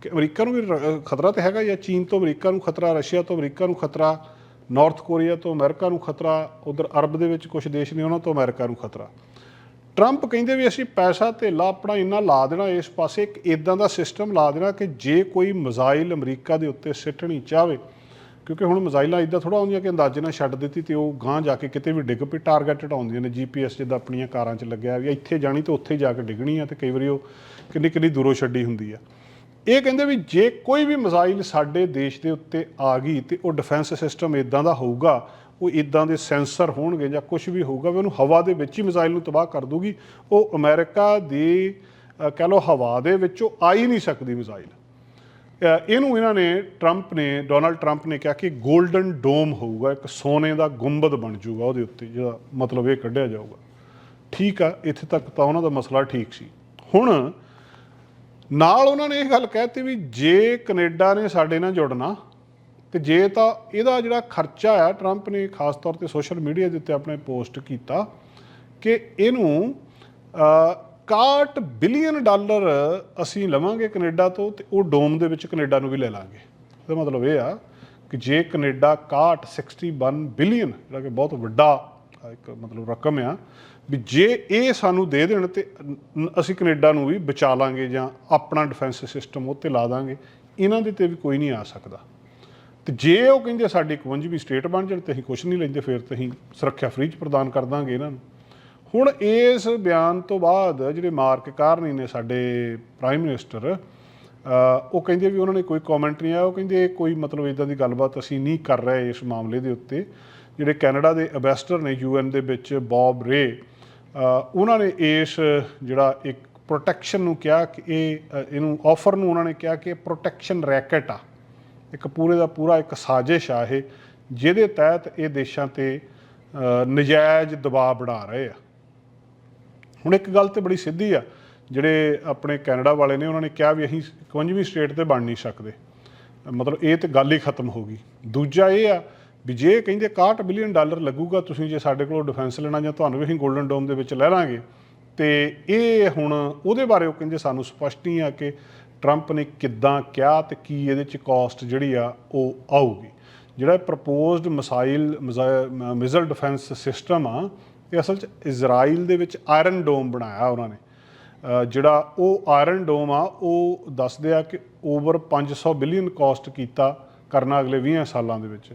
S1: ਕਿ ਅਮਰੀਕਾ ਨੂੰ ਵੀ ਰ- ਖਤਰਾ ਤੇ ਹੈਗਾ ਜਾਂ ਚੀਨ ਤੋਂ ਅਮਰੀਕਾ ਨੂੰ ਖਤਰਾ, ਰਸ਼ੀਆ ਤੋਂ ਅਮਰੀਕਾ ਨੂੰ ਖਤਰਾ। ਨਾਰਥ ਕੋਰੀਆ ਤੋਂ ਅਮਰੀਕਾ ਨੂੰ ਖਤਰਾ, ਉਧਰ ਅਰਬ ਦੇ ਵਿੱਚ ਕੁਝ ਦੇਸ਼ ਨੇ ਉਹਨਾਂ ਤੋਂ ਅਮਰੀਕਾ ਨੂੰ ਖਤਰਾ। ਟਰੰਪ ਕਹਿੰਦੇ ਵੀ ਅਸੀਂ ਪੈਸਾ ਧੇਲਾ ਆਪਣਾ ਇੰਨਾ ਲਾ ਦੇਣਾ, ਇਸ ਪਾਸੇ ਇੱਕ ਇਦਾਂ ਦਾ ਸਿਸਟਮ ਲਾ ਦੇਣਾ ਕਿ ਜੇ ਕੋਈ ਮਿਜ਼ਾਈਲ ਅਮਰੀਕਾ ਦੇ ਉੱਤੇ ਸਿੱਟਣੀ ਚਾਹਵੇ, ਕਿਉਂਕਿ ਹੁਣ ਮਿਜ਼ਾਈਲਾਂ ਇਦਾਂ ਥੋੜਾ ਹੁੰਦੀਆਂ ਕਿ ਅੰਦਾਜ਼ੇ ਨਾਲ ਛੱਡ ਦਿੱਤੀ ਤੇ ਉਹ ਗਾਂ ਜਾ ਕੇ ਕਿਤੇ ਵੀ ਡਿੱਗ ਪਈ ਟਾਰਗੇਟਡ ਆਉਂਦੀਆਂ ਨੇ ਜੀਪੀਐਸ ਜਿੱਦਾਂ ਆਪਣੀਆਂ ਕਾਰਾਂ 'ਚ ਲੱਗਿਆ ਵੀ ਇੱਥੇ ਜਾਣੀ ਤੇ ਉੱਥੇ ਜਾ ਕੇ ਡਿੱਗਣੀ ਆ ਤੇ ਕਈ ਵਾਰੀ ਉਹ ਕਿੰਨੀ ਕਿੰਨੀ ਦੂਰੋਂ ਛੱਡੀ ਹੁੰਦੀ ਆ। ਇਹ ਕਹਿੰਦੇ ਵੀ ਜੇ ਕੋਈ ਵੀ ਮਿਜ਼ਾਈਲ ਸਾਡੇ ਦੇਸ਼ ਦੇ ਉੱਤੇ ਆ ਗਈ ਤੇ ਉਹ ਡਿਫੈਂਸ ਸਿਸਟਮ ਇਦਾਂ ਦਾ ਹੋਊਗਾ ਉਹ ਇਦਾਂ ਦੇ ਸੈਂਸਰ ਹੋਣਗੇ ਜਾਂ ਕੁਝ ਵੀ ਹੋਊਗਾ ਵੀ ਉਹਨੂੰ ਹਵਾ ਦੇ ਵਿੱਚ ਹੀ ਮਿਜ਼ਾਈਲ ਨੂੰ ਤਬਾਹ ਕਰ ਦੂਗੀ ਉਹ ਅਮਰੀਕਾ ਦੀ ਅ, ਕਹਿ ਲਓ ਹਵਾ ਦੇ ਵਿੱਚੋਂ ਆ ਹੀ ਨਹੀਂ ਸਕਦੀ ਮਿਜ਼ਾਈਲ। ਇਹਨੂੰ ਇਹਨਾਂ ਨੇ ਟਰੰਪ ਨੇ ਡੋਨਲਡ ਟਰੰਪ ਨੇ ਕਿਹਾ ਕਿ 골ਡਨ ਡੋਮ ਹੋਊਗਾ ਇੱਕ ਸੋਨੇ ਦਾ ਗੁੰਬਦ ਬਣ ਜਾਊਗਾ ਉਹਦੇ ਉੱਤੇ ਜਿਹਦਾ ਮਤਲਬ ਇਹ ਕੱਢਿਆ ਜਾਊਗਾ। ਠੀਕ ਆ ਇੱਥੇ ਤੱਕ ਤਾਂ ਉਹਨਾਂ ਦਾ ਮਸਲਾ ਠੀਕ ਸੀ। ਹੁਣ ਨਾਲ ਉਹਨਾਂ ਨੇ ਇਹ ਗੱਲ ਕਹਿਤੀ ਵੀ ਜੇ ਕੈਨੇਡਾ ਨੇ ਸਾਡੇ ਨਾਲ ਜੁੜਨਾ ਤੇ ਜੇ ਤਾਂ ਇਹਦਾ ਜਿਹੜਾ ਖਰਚਾ ਆ ਟਰੰਪ ਨੇ ਖਾਸ ਤੌਰ ਤੇ ਸੋਸ਼ਲ ਮੀਡੀਆ ਦੇ ਉੱਤੇ ਆਪਣੇ ਪੋਸਟ ਕੀਤਾ ਕਿ ਇਹਨੂੰ ਅ, 61 ਬਿਲੀਅਨ ਡਾਲਰ ਅਸੀਂ ਲਵਾਂਗੇ ਕੈਨੇਡਾ ਤੋਂ ਤੇ ਉਹ ਡੋਮ ਦੇ ਵਿੱਚ ਕੈਨੇਡਾ ਨੂੰ ਵੀ ਲੈ ਲਾਂਗੇ। ਇਹਦਾ ਮਤਲਬ ਇਹ ਆ ਕਿ ਜੇ ਕੈਨੇਡਾ 61 61 ਬਿਲੀਅਨ ਜਿਹੜਾ ਕਿ ਬਹੁਤ ਵੱਡਾ ਇੱਕ ਮਤਲਬ ਰਕਮ ਆ ਵੀ ਜੇ ਇਹ ਸਾਨੂੰ ਦੇ ਦੇਣ ਤੇ ਨ- ਅਸੀਂ ਕੈਨੇਡਾ ਨੂੰ ਵੀ ਬਚਾ ਲਾਂਗੇ ਜਾਂ ਆਪਣਾ ਡਿਫੈਂਸ ਸਿਸਟਮ ਉੱਤੇ ਲਾ ਦਾਂਗੇ, ਇਹਨਾਂ ਦੇ ਤੇ ਵੀ ਕੋਈ ਨਹੀਂ ਆ ਸਕਦਾ। ਤੇ ਜੇ ਉਹ ਕਹਿੰਦੇ ਸਾਡੀ 51ਵੀਂ ਸਟੇਟ ਬਣ ਜਾਣ ਤੇ ਅਸੀਂ ਕੁਝ ਨਹੀਂ ਲੈਂਦੇ, ਫਿਰ ਤੇ ਅਸੀਂ ਸੁਰੱਖਿਆ ਫ੍ਰੀ ਚ ਪ੍ਰਦਾਨ ਕਰ ਦਾਂਗੇ ਇਹਨਾਂ ਨੂੰ। ਹੁਣ ਇਸ ਬਿਆਨ ਤੋਂ ਬਾਅਦ ਜਿਹੜੇ ਮਾਰਕ ਕਾਰਨੀ ਨੇ ਸਾਡੇ ਪ੍ਰਾਈਮ ਮਿਨਿਸਟਰ ਉਹ ਕਹਿੰਦੇ ਵੀ ਉਹਨਾਂ ਨੇ ਕੋਈ ਕਮੈਂਟ ਨਹੀਂ ਆਇਆ, ਉਹ ਕਹਿੰਦੇ ਕੋਈ ਮਤਲਬ ਇਦਾਂ ਦੀ ਗੱਲਬਾਤ ਅਸੀਂ ਨਹੀਂ ਕਰ ਰਹੇ ਇਸ ਮਾਮਲੇ ਦੇ ਉੱਤੇ। ਜਿਹੜੇ ਕੈਨੇਡਾ ਦੇ ਐਮਬੈਸਡਰ ਨੇ ਯੂਐਨ ਦੇ ਵਿੱਚ ਬੌਬ ਰੇ ਉਹਨਾਂ ਨੇ ਇਸ ਜਿਹੜਾ ਇੱਕ ਪ੍ਰੋਟੈਕਸ਼ਨ ਨੂੰ ਕਿਹਾ ਕਿ ਇਹ ਅ, ਇਹਨੂੰ ਆਫਰ ਨੂੰ ਉਹਨਾਂ ਨੇ ਕਿਹਾ ਕਿ ਪ੍ਰੋਟੈਕਸ਼ਨ ਰੈਕਟ ਆ। ਇੱਕ ਪੂਰੇ ਦਾ ਪੂਰਾ ਇੱਕ ਸਾਜ਼ਿਸ਼ ਆ ਇਹ ਜਿਹਦੇ ਤਹਿਤ ਇਹ ਦੇਸ਼ਾਂ ਤੇ ਨਜਾਇਜ਼ ਦਬਾਅ ਬਣਾ ਰਹੇ ਆ। ਹੁਣ ਇੱਕ ਗੱਲ ਤੇ ਬੜੀ ਸਿੱਧੀ ਆ ਜਿਹੜੇ ਆਪਣੇ ਕੈਨੇਡਾ ਵਾਲੇ ਨੇ ਉਹਨਾਂ ਨੇ ਕਿਹਾ ਵੀ ਅਸੀਂ 51ਵੀਂ ਸਟੇਟ ਤੇ ਬਣ ਨਹੀਂ ਸਕਦੇ। ਮਤਲਬ ਇਹ ਤੇ ਗੱਲ ਹੀ ਖਤਮ ਹੋ ਗਈ। ਦੂਜਾ ਇਹ ਆ ਵੀ ਜੇ ਕਹਿੰਦੇ 61 ਬਿਲੀਅਨ ਡਾਲਰ ਲੱਗੂਗਾ, ਤੁਸੀਂ ਜੇ ਸਾਡੇ ਕੋਲੋਂ ਡਿਫੈਂਸ ਲੈਣਾ ਜਾਂ ਤੁਹਾਨੂੰ ਵੀ ਅਸੀਂ 골ਡਨ ਡੋਮ ਦੇ ਵਿੱਚ ਲੈ ਲਾਂਗੇ। ਤੇ ਇਹ ਹੁਣ ਉਹਦੇ ਬਾਰੇ ਉਹ ਕਹਿੰਦੇ ਸਾਨੂੰ ਸਪਸ਼ਟ ਨਹੀਂ ਆ ਕਿ ਟਰੰਪ ਨੇ ਕਿੱਦਾਂ ਕਿਹਾ ਤੇ ਕੀ ਇਹਦੇ ਚ ਕਾਸਟ ਜਿਹੜੀ ਆ ਉਹ ਆਊਗੀ। ਜਿਹੜਾ proposed missile missile defence system ਆ, ਇਹ ਅਸਲ 'ਚ ਇਜ਼ਰਾਈਲ ਦੇ ਵਿੱਚ ਆਇਰਨ ਡੋਮ ਬਣਾਇਆ ਉਹਨਾਂ ਨੇ। ਜਿਹੜਾ ਉਹ ਆਇਰਨ ਡੋਮ ਆ, ਉਹ ਦੱਸਦੇ ਆ ਕਿ ਓਵਰ 500 ਬਿਲੀਅਨ ਕਾਸਟ ਕੀਤਾ ਕਰਨਾ ਅਗਲੇ 20 ਸਾਲਾਂ ਦੇ ਵਿੱਚ।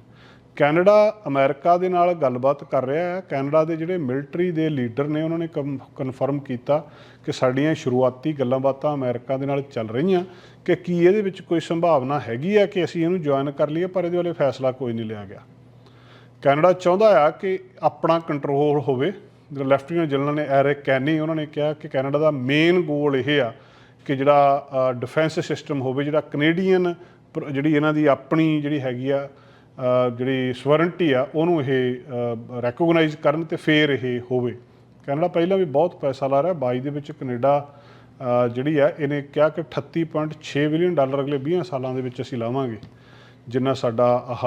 S1: ਕੈਨੇਡਾ, ਅਮਰੀਕਾ ਦੇ ਨਾਲ ਗੱਲਬਾਤ ਕਰ ਰਿਹਾ ਹੈ। ਕੈਨੇਡਾ ਦੇ ਜਿਹੜੇ ਮਿਲਟਰੀ ਦੇ ਲੀਡਰ ਨੇ, ਉਹਨਾਂ ਨੇ ਕਨਫਰਮ ਕੀਤਾ ਕਿ ਸਾਡੀਆਂ ਸ਼ੁਰੂਆਤੀ ਗੱਲਾਂ ਬਾਤਾਂ ਅਮਰੀਕਾ ਦੇ ਨਾਲ ਚੱਲ ਰਹੀਆਂ ਕਿ ਕੀ ਇਹਦੇ ਵਿੱਚ ਕੋਈ ਸੰਭਾਵਨਾ ਹੈਗੀ ਆ ਕਿ ਅਸੀਂ ਇਹਨੂੰ ਜੁਆਇਨ ਕਰ ਲਈਏ, ਪਰ ਇਹਦੇ ਵਾਲੇ ਫੈਸਲਾ ਕੋਈ ਨਹੀਂ ਲਿਆ ਗਿਆ। ਕੈਨੇਡਾ ਚਾਹੁੰਦਾ ਆ ਕਿ ਆਪਣਾ ਕੰਟਰੋਲ ਹੋਵੇ। ਜਿਹੜਾ ਲੈਫਟੀਨੈਂਟ ਜਨਰਲ ਨੇ ਐਰਿਕ ਕੈਨੀ, ਉਹਨਾਂ ਨੇ ਕਿਹਾ ਕਿ ਕੈਨੇਡਾ ਦਾ ਮੇਨ ਗੋਲ ਇਹ ਆ ਕਿ ਜਿਹੜਾ ਡਿਫੈਂਸ ਸਿਸਟਮ ਹੋਵੇ, ਜਿਹੜਾ ਕੈਨੇਡੀਅਨ ਪ੍ਰ- ਜਿਹੜੀ ਇਹਨਾਂ ਦੀ ਆਪਣੀ ਜਿਹੜੀ ਹੈਗੀ ਆ ਜਿਹੜੀ ਸਵਰਨਟੀ ਆ, ਉਹਨੂੰ ਇਹ ਰੈਕੋਗਨਾਈਜ਼ ਕਰਨ ਤੇ ਫੇਰ ਇਹ ਹੋਵੇ। ਕੈਨੇਡਾ ਪਹਿਲਾਂ ਵੀ ਬਹੁਤ ਪੈਸਾ ਲਾ ਰਿਹਾ 22 ਦੇ ਵਿੱਚ ਕੈਨੇਡਾ ਜਿਹੜੀ ਆ, ਇਹਨੇ ਕਿਹਾ ਕਿ 38.6 ਬਿਲੀਅਨ ਡਾਲਰ ਅਗਲੇ 20 ਸਾਲਾਂ ਦੇ ਵਿੱਚ ਅਸੀਂ ਲਾਵਾਂਗੇ। ਜਿੰਨਾ ਸਾਡਾ ਆਹ,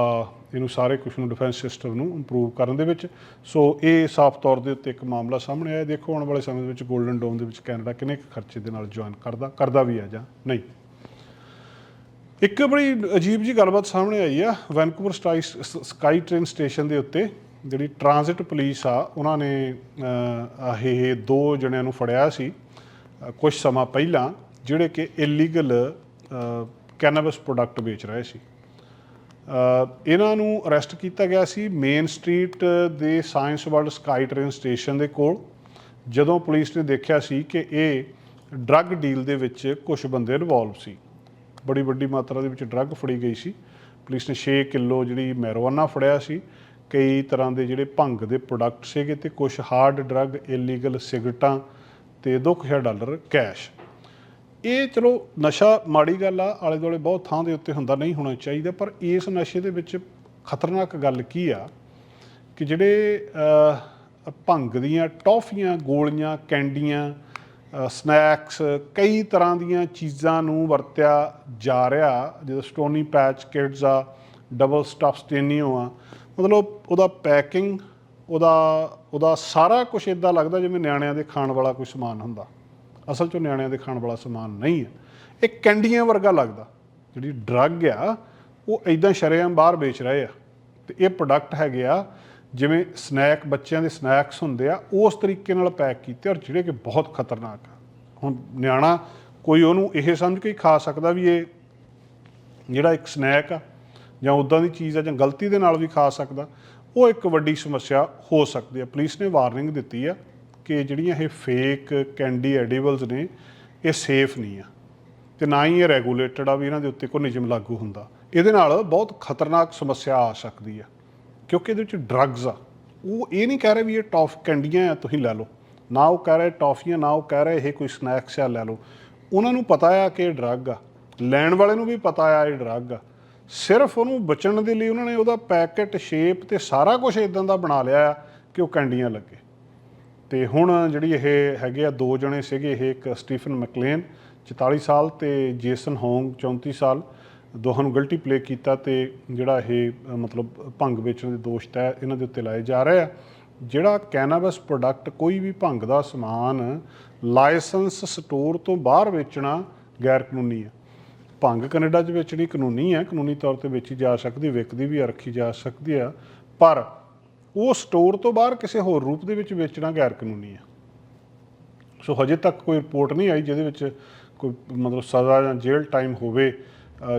S1: ਇਹਨੂੰ ਸਾਰੇ ਕੁਝ ਨੂੰ ਡਿਫੈਂਸ ਸਿਸਟਮ ਨੂੰ ਇੰਪਰੂਵ ਕਰਨ ਦੇ ਵਿੱਚ। ਸੋ ਇਹ ਸਾਫ਼ ਤੌਰ ਦੇ ਉੱਤੇ ਇੱਕ ਮਾਮਲਾ ਸਾਹਮਣੇ ਆਇਆ। ਦੇਖੋ, ਆਉਣ ਵਾਲੇ ਸਮੇਂ ਦੇ ਵਿੱਚ 골ਡਨ ਡੋਮ ਦੇ ਵਿੱਚ ਕੈਨੇਡਾ ਕਿੰਨੇ ਕੁ ਖਰਚੇ ਦੇ ਨਾਲ ਜੁਆਇਨ ਕਰਦਾ ਕਰਦਾ ਵੀ ਆ ਜਾਂ ਨਹੀਂ। ਇੱਕ ਬੜੀ ਅਜੀਬ ਜੀ ਗੱਲਬਾਤ ਸਾਹਮਣੇ ਆਈ ਆ, ਵੈਨਕੂਵਰ ਸਟਾਈ ਸਕਾਈ ਟ੍ਰੇਨ ਸਟੇਸ਼ਨ ਦੇ ਉੱਤੇ, ਜਿਹੜੀ ਟ੍ਰਾਂਜ਼ਿਟ ਪੁਲਿਸ ਆ, ਉਹਨਾਂ ਨੇ ਇਹ ਦੋ ਜਣਿਆਂ ਨੂੰ ਫੜਿਆ ਸੀ ਕੁਝ ਸਮਾਂ ਪਹਿਲਾਂ, ਜਿਹੜੇ ਕਿ ਇਲੀਗਲ ਕੈਨੇਬਸ ਪ੍ਰੋਡਕਟ ਵੇਚ ਰਹੇ ਸੀ। ਇਹਨਾਂ ਨੂੰ ਅਰੈਸਟ ਕੀਤਾ ਗਿਆ ਸੀ ਮੇਨ ਸਟਰੀਟ ਦੇ science world sky train station ਦੇ ਕੋਲ, ਜਦੋਂ ਪੁਲਿਸ ਨੇ ਦੇਖਿਆ ਸੀ ਕਿ ਇਹ ਡਰੱਗ ਡੀਲ ਦੇ ਵਿੱਚ ਕੁਝ ਬੰਦੇ ਇਨਵੋਲਵ ਸੀ। ਬੜੀ ਵੱਡੀ ਮਾਤਰਾ ਦੇ ਵਿੱਚ ਡਰੱਗ ਫੜੀ ਗਈ ਸੀ। ਪੁਲਿਸ ਨੇ 6 ਕਿਲੋ ਜਿਹੜੀ ਮੈਰੋਵਾਨਾ ਫੜਿਆ ਸੀ। ਕਈ ਤਰ੍ਹਾਂ ਦੇ ਜਿਹੜੇ ਭੰਗ ਦੇ ਪ੍ਰੋਡਕਟ ਸੀਗੇ ਤੇ ਕੁਝ ਹਾਰਡ ਡਰੱਗ ਇਲੀਗਲ ਸਿਗਰਟਾਂ ਤੇ 2000 ਡਾਲਰ ਕੈਸ਼। ਇਹ ਚਲੋ ਨਸ਼ਾ ਮਾੜੀ ਗੱਲ ਆ ਆਲੇ ਦੁਆਲੇ ਬਹੁਤ ਥਾਂ ਦੇ ਉੱਤੇ ਹੁੰਦਾ ਨਹੀਂ ਹੋਣਾ ਚਾਹੀਦਾ, ਪਰ ਇਸ ਨਸ਼ੇ ਦੇ ਵਿੱਚ ਖਤਰਨਾਕ ਗੱਲ ਕੀ ਆ ਕਿ ਜਿਹੜੇ ਭੰਗ ਦੀਆਂ ਟੌਫੀਆਂ, ਗੋਲੀਆਂ, ਕੈਂਡੀਆਂ ਸਨੈਕਸ ਕਈ ਤਰ੍ਹਾਂ ਦੀਆਂ ਚੀਜ਼ਾਂ ਨੂੰ ਵਰਤਿਆ ਜਾ ਰਿਹਾ, ਜਿਵੇਂ ਸਟੋਨੀ ਪੈਚ ਕਿਡਸ ਆ, ਡਬਲ ਸਟਫ ਸਟੇਨੀਓ ਆ, ਮਤਲਬ ਉਹਦਾ ਪੈਕਿੰਗ, ਉਹਦਾ ਉਹਦਾ ਸਾਰਾ ਕੁਝ ਇਦਾਂ ਲੱਗਦਾ ਜਿਵੇਂ ਨਿਆਣਿਆਂ ਦੇ ਖਾਣ ਵਾਲਾ ਕੋਈ ਸਮਾਨ ਹੁੰਦਾ। ਅਸਲ 'ਚ ਨਿਆਣਿਆਂ ਦੇ ਖਾਣ ਵਾਲਾ ਸਮਾਨ ਨਹੀਂ ਹੈ। ਇਹ ਕੈਂਡੀਆਂ ਵਰਗਾ ਲੱਗਦਾ। ਜਿਹੜੀ ਡਰੱਗ ਆ, ਉਹ ਇਦਾਂ ਸ਼ਰੇਆਮ ਬਾਹਰ ਵੇਚ ਰਹੇ ਆ। ਤੇ ਇਹ ਪ੍ਰੋਡਕਟ ਹੈਗੇ ਆ ਜਿਵੇਂ ਸਨੈਕ, ਬੱਚਿਆਂ ਦੇ ਸਨੈਕਸ ਹੁੰਦੇ ਆ, ਉਸ ਤਰੀਕੇ ਨਾਲ ਪੈਕ ਕੀਤੇ ਔਰ ਜਿਹੜੇ ਕਿ ਬਹੁਤ ਖਤਰਨਾਕ ਆ। ਹੁਣ ਨਿਆਣਾ ਕੋਈ ਉਹਨੂੰ ਇਹ ਸਮਝ ਕੇ ਹੀ ਖਾ ਸਕਦਾ ਵੀ ਇਹ ਜਿਹੜਾ ਇੱਕ ਸਨੈਕ ਆ ਜਾਂ ਉਦਾਂ ਦੀ ਚੀਜ਼ ਆ ਜਾਂ ਗਲਤੀ ਦੇ ਨਾਲ ਵੀ ਖਾ ਸਕਦਾ, ਉਹ ਇੱਕ ਵੱਡੀ ਸਮੱਸਿਆ ਹੋ ਸਕਦੀ ਹੈ ਪੁਲਿਸ ਨੇ ਵਾਰਨਿੰਗ ਦਿੱਤੀ ਆ ਕਿ ਜਿਹੜੀਆਂ ਇਹ ਫੇਕ ਕੈਂਡੀ ਐਡੀਬਲਸ ਨੇ, ਇਹ ਸੇਫ ਨਹੀਂ ਆ ਤੇ ਨਾ ਹੀ ਇਹ ਰੈਗੂਲੇਟਡ ਆ ਵੀ ਇਹਨਾਂ ਦੇ ਉੱਤੇ ਕੋਈ ਨਿਯਮ ਲਾਗੂ ਹੁੰਦਾ। ਇਹਦੇ ਨਾਲ ਬਹੁਤ ਖਤਰਨਾਕ ਸਮੱਸਿਆ ਆ ਸਕਦੀ ਆ। ਕਿਉਂਕਿ ਇਹਦੇ ਵਿੱਚ ਡਰੱਗਸ ਆ। ਉਹ ਇਹ ਨਹੀਂ ਕਹਿ ਰਹੇ ਵੀ ਇਹ ਟੌਫ ਕੈਂਡੀਆਂ ਆ, ਤੁਸੀਂ ਲੈ ਲਓ। ਨਾ ਉਹ ਕਹਿ ਰਹੇ ਟੌਫੀਆਂ ਨਾ ਉਹ ਕਹਿ ਰਹੇ ਇਹ ਕੋਈ ਸਨੈਕਸ ਆ, ਲੈ ਲਓ। ਉਹਨਾਂ ਨੂੰ ਪਤਾ ਆ ਕਿ ਇਹ ਡਰੱਗ ਆ। ਲੈਣ ਵਾਲੇ ਨੂੰ ਵੀ ਪਤਾ ਆ ਇਹ ਡਰੱਗ ਆ। ਸਿਰਫ ਉਹਨੂੰ ਬਚਣ ਦੇ ਲਈ ਉਹਨਾਂ ਨੇ ਉਹਦਾ ਪੈਕੇਟ ਸ਼ੇਪ ਤੇ ਸਾਰਾ ਕੁਝ ਇਦਾਂ ਦਾ ਬਣਾ ਲਿਆ ਆ ਕਿ ਉਹ ਕੈਂਡੀਆਂ ਲੱਗੇ। ਤੇ ਹੁਣ ਜਿਹੜੀ ਇਹ ਹੈਗੇ ਆ, ਦੋ ਜਣੇ ਸੀਗੇ, ਇਹ ਇੱਕ ਸਟੀਫਨ ਮੈਕਲੇਨ 44 ਸਾਲ, ਤੇ ਜੇਸਨ ਹੋਂਗ 34 ਸਾਲ। ਦੋਹਾਂ ਨੂੰ ਗਲਟੀ ਪਲੇ ਕੀਤਾ ਤੇ ਜਿਹੜਾ ਇਹ ਮਤਲਬ ਭੰਗ ਵੇਚਣ ਦੇ ਦੋਸ਼ ਤੈ ਇਹਨਾਂ ਦੇ ਉੱਤੇ ਲਾਏ ਜਾ ਰਹੇ ਆ। ਜਿਹੜਾ ਕੈਨਾਬਸ ਪ੍ਰੋਡਕਟ ਕੋਈ ਵੀ ਭੰਗ ਦਾ ਸਮਾਨ ਲਾਇਸੈਂਸ ਸਟੋਰ ਤੋਂ ਬਾਹਰ ਵੇਚਣਾ ਗੈਰ ਕਾਨੂੰਨੀ ਹੈ ਭੰਗ ਕੈਨੇਡਾ 'ਚ ਵੇਚਣੀ ਕਾਨੂੰਨੀ ਹੈ ਕਾਨੂੰਨੀ ਤੌਰ ਤੇ ਵੇਚੀ ਜਾ ਸਕਦੀ, ਵਿਕਦੀ ਵੀ ਆ ਰੱਖੀ ਜਾ ਸਕਦੀ ਆ, ਪਰ ਉਹ ਸਟੋਰ ਤੋਂ ਬਾਹਰ ਕਿਸੇ ਹੋਰ ਰੂਪ ਦੇ ਵਿੱਚ ਵੇਚਣਾ ਗੈਰ ਕਾਨੂੰਨੀ ਹੈ ਸੋ ਹਜੇ ਤੱਕ ਕੋਈ ਰਿਪੋਰਟ ਨਹੀਂ ਆਈ ਜਿਹਦੇ ਵਿੱਚ ਕੋਈ ਮਤਲਬ ਸਜ਼ਾ ਜਾਂ ਜੇਲ੍ਹ ਟਾਈਮ ਹੋਵੇ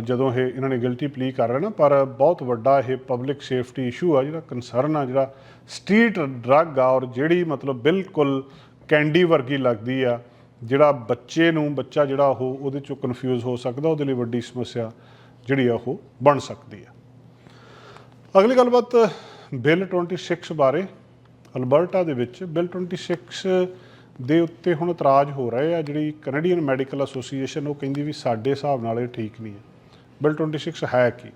S1: ਜਦੋਂ ਇਹ ਇਹਨਾਂ ਨੇ ਗਿਲਟੀ ਪਲੀ ਕਰ ਰਹੇ ਨਾ, ਪਰ ਬਹੁਤ ਵੱਡਾ ਇਹ ਪਬਲਿਕ ਸੇਫਟੀ ਇਸ਼ੂ ਆ, ਜਿਹੜਾ ਕੰਸਰਨ ਆ, ਜਿਹੜਾ ਸਟਰੀਟ ਡਰੱਗ ਆ, ਔਰ ਜਿਹੜੀ ਮਤਲਬ ਬਿਲਕੁਲ ਕੈਂਡੀ ਵਰਗੀ ਲੱਗਦੀ ਆ, ਜਿਹੜਾ ਬੱਚੇ ਨੂੰ, ਬੱਚਾ ਜਿਹੜਾ ਉਹ ਉਹਦੇ ਚੋਂ ਕਨਫਿਊਜ਼ ਹੋ ਸਕਦਾ, ਉਹਦੇ ਲਈ ਵੱਡੀ ਸਮੱਸਿਆ ਜਿਹੜੀ ਆ ਉਹ ਬਣ ਸਕਦੀ ਆ। ਅਗਲੀ ਗੱਲਬਾਤ, ਬਿੱਲ 26 ਬਾਰੇ, ਅਲਬਰਟਾ ਦੇ ਵਿੱਚ ਬਿੱਲ 26 ਦੇ ਉੱਤੇ ਹੁਣ ਇਤਰਾਜ਼ ਹੋ ਰਹੇ ਆ, ਜਿਹੜੀ ਕੈਨੇਡੀਅਨ ਮੈਡੀਕਲ ਐਸੋਸੀਏਸ਼ਨ ਉਹ ਕਹਿੰਦੀ ਵੀ ਸਾਡੇ ਹਿਸਾਬ ਨਾਲ ਇਹ ਠੀਕ ਨਹੀਂ ਹੈ। ਬਿੱਲ 26 ਹੈ ਕੀ?